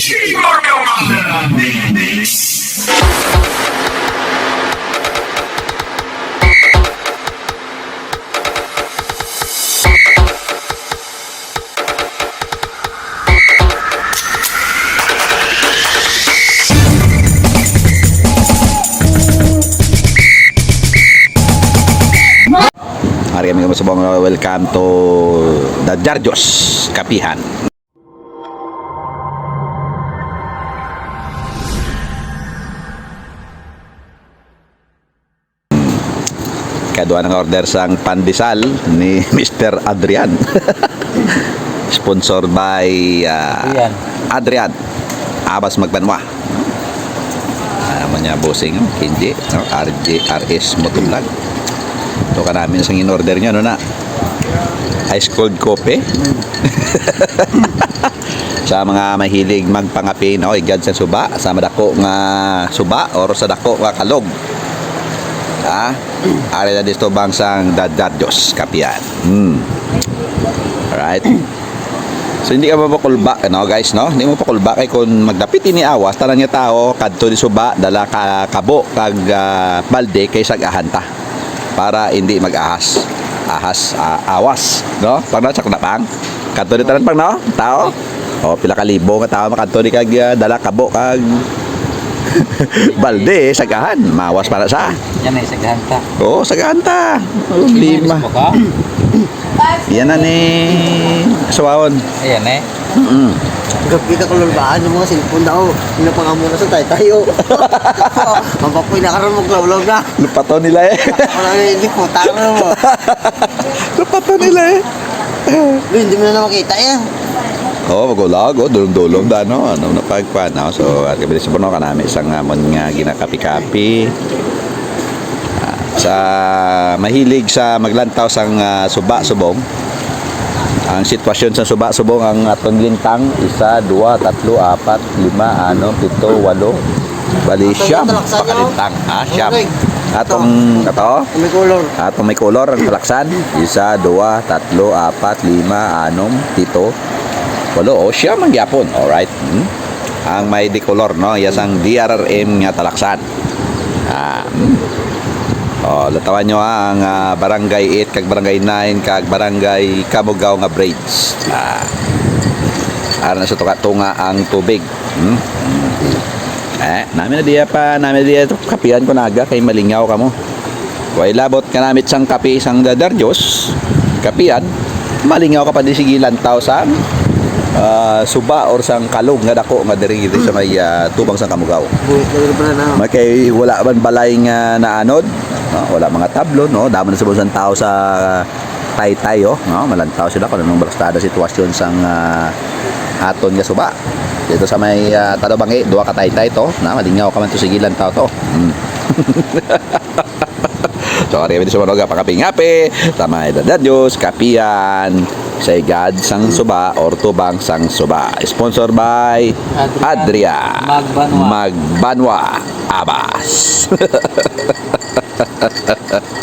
DJ. Mari kami welcome to the Jarjos Kapihan. Kadua ng order sang pandesal ni Mr. Adrian. Sponsored by uh, Adrian. Adrian. Abas Magbanwa. Naman niya bossing, no? Kinji, no? RJ, RS Motovlog. Ito ka namin sa in-order niya, no na? Ice cold coffee. sa mga mahilig magpangapi, no? Igad sa suba, sa madako nga suba or sa dako nga kalog. Ha? Ari na dito bangsang dadarjos kapian. Hmm. Alright. So hindi ka mapakulba, no guys, no? Hindi mo pakulba kay kung magdapit ini awas, tanan niya tao kadto di suba dala ka kabo kag ah, balde kay sagahanta para hindi mag-ahas. Ahas, ah, awas, no? Pag na na pang. Kadto di tanan pang no? Tao. O pila ka libo nga tao makadto di kag ah, dala kabo kag balde sagahan, mawas para sa. Yan ay saghanta. Oo, sagahanta. Oh, lima. Mo ka? Yan na ni Sawawon. Ayan eh. Mm. Gabi ka kululbaan yung mga cellphone daw. Pinapangamo na sa tayo tayo. Mapapoy na karoon maglawlaw na. Lupato nila eh. Wala na hindi po, taro mo. Lupato nila eh. Hindi mo na makita yan. Oo, oh, magulag. Oh, dulong-dulong da, no? Ano, napagpan. No? So, at kabilis po no, kanami isang amon nga ginakapi-kapi. Ah, sa mahilig sa maglantaw sang ah, suba-subong. Ang sitwasyon sa suba-subong ang aton lintang, isa, dua, tatlo, apat, lima, ano, pito, walo. Bali, siyam. Pakalintang. Ha, siyam. Atong, ato? May color. At kung may kolor ang talaksan, isa, dua, tatlo, apat, lima, anom, pito, walo, o siya mangyapon. Alright. Hmm? Ang may decolor, no? Yes, ang DRRM nga talaksan. Ah, hmm. Oh, latawan nyo ha, ang ah, barangay 8 kag barangay 9 kag barangay Kamugaw nga braids. Ah. Ara na sa tunga ang tubig. Hmm? Eh, namin na diya pa, namin na diya ito, kapihan ko naga, kay malingaw ka mo. Kaya labot ka namit sang kapi, sang dadarjos, kapihan, malingaw ka pa di sigilan tao sa ah, suba or sang kalog nga dako nga diri diri sa may ah, tubang sang kamugaw. Na. Makay wala man balay nga naanod, no? wala mga tablo, no? Damo na sa tao sa tay-tay, oh, no? Malantaw sila kung anong balastada sitwasyon sang ah, aton nga suba. Dito sa may uh, Talobangi, duwa ka tay-tay to, na malingaw ka man to sigilan tao to. Mm. so, dito sa mga pakapingapi, tama edad Diyos, kapian, say God sang suba or tubang sang suba. Sponsored by Adria. Magbanwa. Magbanwa. Abas.